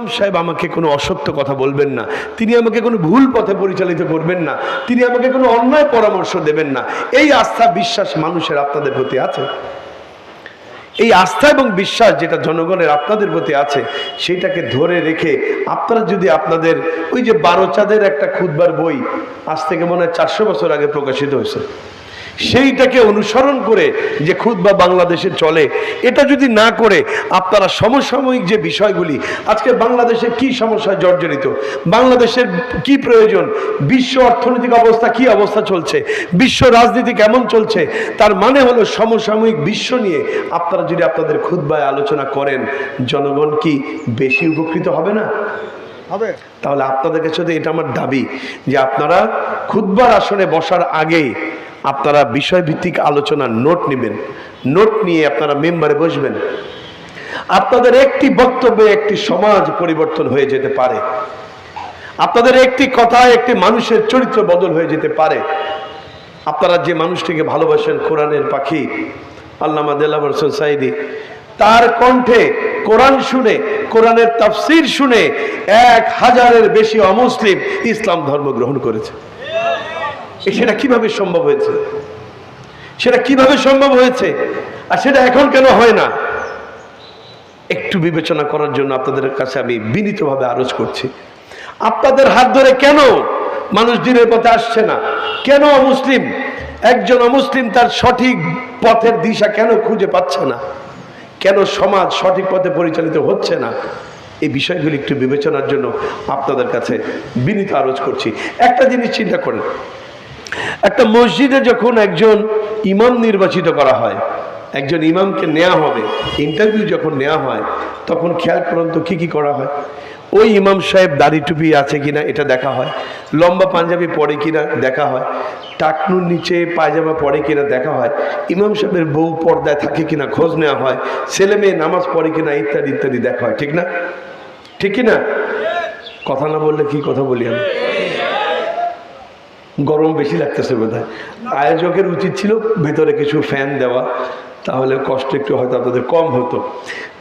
ইমাম সাহেব আমাকে কোনো অসত্য কথা বলবেন না। তিনি আমাকে কোনো ভুল পথে পরিচালিত করবেন না। তিনি আমাকে কোনো অন্যায় পরামর্শ দেবেন না। এই আস্থা বিশ্বাস মানুষের আপনাদের প্রতি আছে? এই আস্থা এবং বিশ্বাস যেটা জনগণের আপনাদের প্রতি আছে, সেইটাকে ধরে রেখে আপনারা যদি আপনাদের ওই যে বারো চাঁদের একটা খুদবার বই আজ থেকে মনে হয় চারশো বছর আগে প্রকাশিত হয়েছে। সেইটাকে অনুসরণ করে যে খুদ বা বাংলাদেশে চলে। এটা যদি না করে আপনারা সমসাময়িক যে বিষয়গুলি আজকে বাংলাদেশে কি সমস্যা জর্জরিত? বাংলাদেশের কি প্রয়োজন? বিশ্ব অর্থনৈতিক অবস্থা কি অবস্থা চলছে? বিশ্ব রাজনীতি কেমন চলছে? তার মানে হলো সমসাময়িক বিশ্ব নিয়ে আপনারা যদি আপনাদের খুদবায় আলোচনা করেন জনগণ কি বেশি উপকৃত হবে না? হবে। তাহলে আপনাদের কাছে এটা আমার দাবি যে আপনারা খুদবার আসনে বসার আগেই আপনারা বিষয়ভিত্তিক আলোচনার নোট নেবেন। নোট নিয়ে আপনারা মেম্বারে বসবেন। আপনাদের একটি বক্তব্যে একটি সমাজ পরিবর্তন হয়ে যেতে পারে। আপনাদের একটি কথায় একটি মানুষের চরিত্র বদল হয়ে যেতে পারে। আপনারা যে মানুষটিকে ভালোবাসেন, কোরআনের পাখি, আল্লামা দেলাবর সাইদি তার কণ্ঠে কোরআন শুনে, কোরআনের তাফসির শুনে এক হাজারের বেশি অমুসলিম ইসলাম ধর্ম গ্রহণ করেছে। সেটা কীভাবে সম্ভব হয়েছে? সেটা কীভাবে সম্ভব হয়েছে? আর সেটা এখন কেন হয় না? একটু বিবেচনা করার জন্য আপনাদের কাছে আমি বিনীতভাবে আরজ করছি। আপনাদের হাত ধরে কেন মানুষ দিনের পথে আসছে না? কেন অমুসলিম? একজন অমুসলিম তার সঠিক পথের দিশা কেন খুঁজে পাচ্ছে না? কেন সমাজ সঠিক পথে পরিচালিত হচ্ছে না? এই বিষয়গুলি একটু বিবেচনার জন্য আপনাদের কাছে বিনীত আরজ করছি। একটা জিনিস চিন্তা করেন। একটা মসজিদে যখন একজন ইমাম নির্বাচিত করা হয়, একজন ইমামকে নেওয়া হবে ইন্টারভিউ যখন নেওয়া হয়, তখন খেয়াল করুন তো কী কী করা হয়। ওই ইমাম সাহেব দাড়ি টুপি আছে কিনা এটা দেখা হয়, লম্বা পাঞ্জাবি পরে কিনা দেখা হয়, টাকনুর নিচে পায়জামা পরে কিনা দেখা হয়, ইমাম সাহেবের বউ পর্দায় থাকে কিনা খোঁজ নেওয়া হয়, ছেলে মেয়ে নামাজ পড়ে কিনা ইত্যাদি ইত্যাদি দেখা হয়, ঠিক না? ঠিক কি না কথা না বললে কি কথা বলি আমি? গরম বেশি লাগতেছে বোধ আয়োজকের উচিত ছিল ভেতরে কিছু ফ্যান দেওয়া, তাহলে কষ্ট একটু হয়তো আপনাদের কম হতো।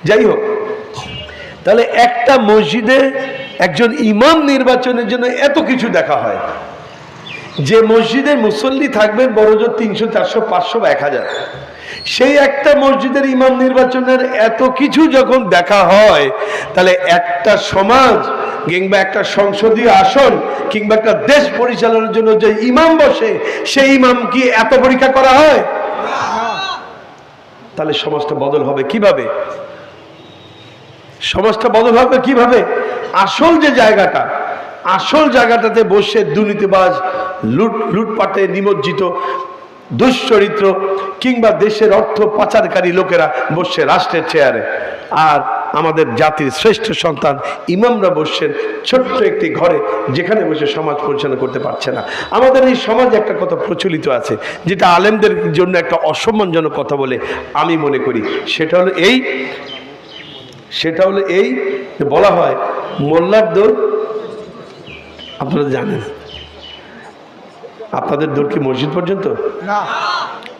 যাই হোক, তাহলে একটা মসজিদে একজন ইমাম নির্বাচনের জন্য এত কিছু দেখা হয়। যে মসজিদের মুসল্লি থাকবেন বড়জোর তিনশো, চারশো, পাঁচশো বা এক হাজার। সেই একটা মসজিদের ইমাম নির্বাচনের এত কিছু যখন দেখা হয়, তাহলে একটা সমাজ কিংবা একটা সংসদীয় আসন কিংবা একটা দেশ পরিচালনার জন্য যে ইমাম বসে, সেই ইমাম কি এত পরীক্ষা করা হয়? তাহলে সমাজটা বদল হবে কীভাবে? সমাজটা বদল হবে কীভাবে? আসল যে জায়গাটা, আসল জায়গাটাতে বসে দুর্নীতিবাজ, লুট, লুটপাটে নিমজ্জিত, দুশ্চরিত্র কিংবা দেশের অর্থ পাচারকারী লোকেরা বসছে রাষ্ট্রের চেয়ারে। আর আমাদের জাতির শ্রেষ্ঠ সন্তান ইমামরা বসছেন ছোট্ট একটি ঘরে যেখানে বসে সমাজ পরিচালনা করতে পারছে না। আমাদের এই সমাজে একটা কথা প্রচলিত আছে যেটা আলেমদের জন্য একটা অসম্মানজনক কথা বলে আমি মনে করি। সেটা হলো এই সেটা হলো এই বলা হয় মোল্লার দৌড় আপনারা জানেন? আপনাদের দৌড় কি মসজিদ পর্যন্ত?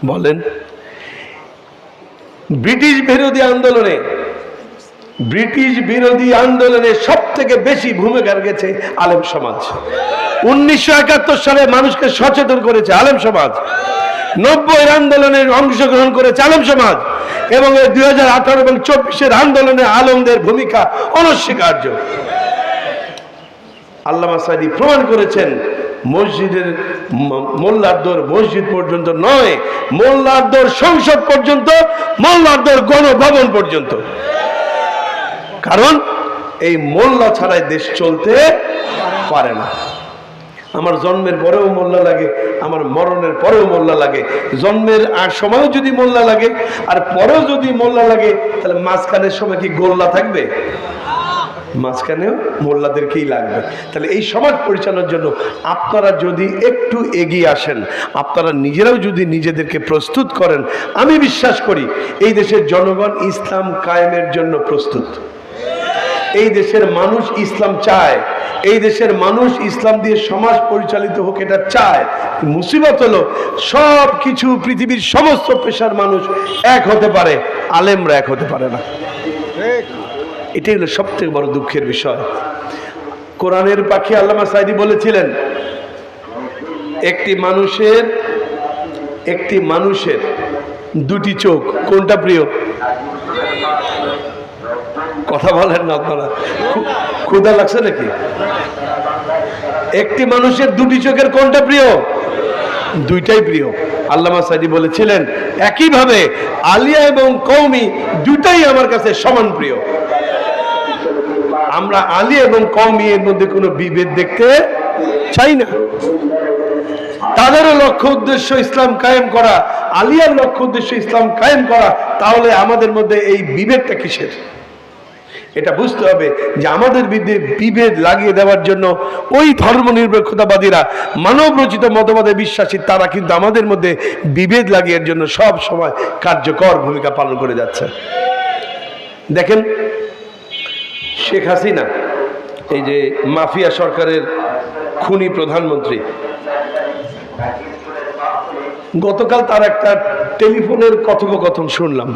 বলেন। ব্রিটিশ বিরোধী আন্দোলনে ব্রিটিশ বিরোধী আন্দোলনে সব থেকে বেশি ভূমিকা রেখেছে আলেম সমাজ। উনিশশো একাত্তর সালে মানুষকে সচেতন করেছে আলেম সমাজ। নব্বই আন্দোলনের অংশগ্রহণ করেছে আলেম সমাজ। এবং এই দুই হাজার আঠারো এবং চব্বিশের আন্দোলনে আলমদের ভূমিকা অনস্বীকার্য। আল্লামা সাইদি প্রমাণ করেছেন, মসজিদের মোল্লার দৌড় মসজিদ পর্যন্ত নয়, মোল্লার দৌড় সংসদ পর্যন্ত, মোল্লার দৌড় গণভবন পর্যন্ত। কারণ এই মোল্লা ছাড়াই দেশ চলতে পারে না। আমার জন্মের পরেও মোল্লা লাগে, আমার মরণের পরেও মোল্লা লাগে। জন্মের আর সময়ও যদি মোল্লা লাগে, আর পরেও যদি মোল্লা লাগে, তাহলে মাঝখানের সময় কি গোল্লা থাকবে? মাঝখানেও মোল্লাদেরকেই লাগবে। তাহলে এই সমাজ পরিচালনার জন্য আপনারা যদি একটু এগিয়ে আসেন, আপনারা নিজেরাও যদি নিজেদেরকে প্রস্তুত করেন, আমি বিশ্বাস করি এই দেশের জনগণ ইসলাম কায়েমের জন্য প্রস্তুত। এই দেশের মানুষ ইসলাম চায়, এই দেশের মানুষ ইসলাম দিয়ে সমাজ পরিচালিত হোক এটা চায়। মুসিবত হলো সব কিছু পৃথিবীর সমস্ত পেশার মানুষ এক হতে পারে, আলেমরা এক হতে পারে না। এটাই হলো সব থেকে বড় দুঃখের বিষয়। কোরআনের পাখি আল্লামা সাইদি বলেছিলেন, একটি মানুষের একটি মানুষের দুটি চোখ, কোনটা প্রিয়? কথা বলেন না আপনারা। ক্ষুধা লাগছে নাকি? একটি মানুষের দুটি চোখের কোনটা প্রিয়? দুইটাই প্রিয়। আল্লামা সাইদি বলেছিলেন, একইভাবে আলিয়া এবং কৌমি দুটাই আমার কাছে সমান প্রিয়। আমরা আলী এবং কৌমি এর মধ্যে কোনো বিভেদ দেখতে চাই না। তাদেরও লক্ষ্য উদ্দেশ্য ইসলাম কায়েম করা, আলিয়ার লক্ষ্য উদ্দেশ্য ইসলাম কায়েম করা, তাহলে আমাদের মধ্যে এই বিভেদটা কিসের? এটা বুঝতে হবে যে আমাদের বিভেদ লাগিয়ে দেওয়ার জন্য ওই ধর্ম নিরপেক্ষতাবাদীরা মানব রচিত মতবাদে বিশ্বাসী, তারা কিন্তু আমাদের মধ্যে বিভেদ লাগিয়ে জন্য সব সময় কার্যকর ভূমিকা পালন করে যাচ্ছে। দেখেন, শেখ হাসিনা, এই যে মাফিয়া সরকারের খুনি প্রধানমন্ত্রী, গতকাল তার একটা টেলিফোনের কথোপকথন শুনলাম।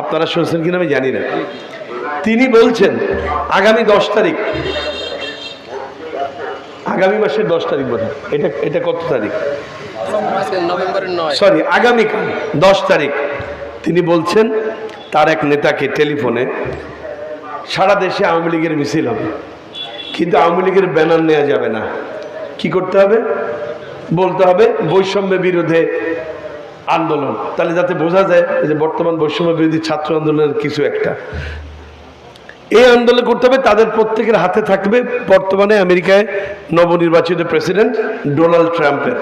আপনারা শুনছেন কিনা আমি জানি না। তিনি বলছেন, আগামী দশ তারিখ। আগামী মাসের দশ তারিখ বোধ এটা এটা কত তারিখ? সরি আগামীকাল, দশ তারিখ। তিনি বলছেন, তার এক নেতাকে টেলিফোনে, সারা দেশে আওয়ামী লীগের মিছিল হবে। কিন্তু আওয়ামী লীগের ব্যানার নেওয়া যাবে না। কি করতে হবে? বলতে হবে, বৈষম্য বিরোধে আন্দোলন। তাহলে যাতে বোঝা যায় যে বর্তমান বৈষম্য বিরোধী ছাত্র আন্দোলনের কিছু একটা। এই আন্দোলন করতে হবে তাদের প্রত্যেকের হাতে থাকবে বর্তমানে আমেরিকায় নবনির্বাচিত প্রেসিডেন্ট ডোনাল্ড ট্রাম্পের।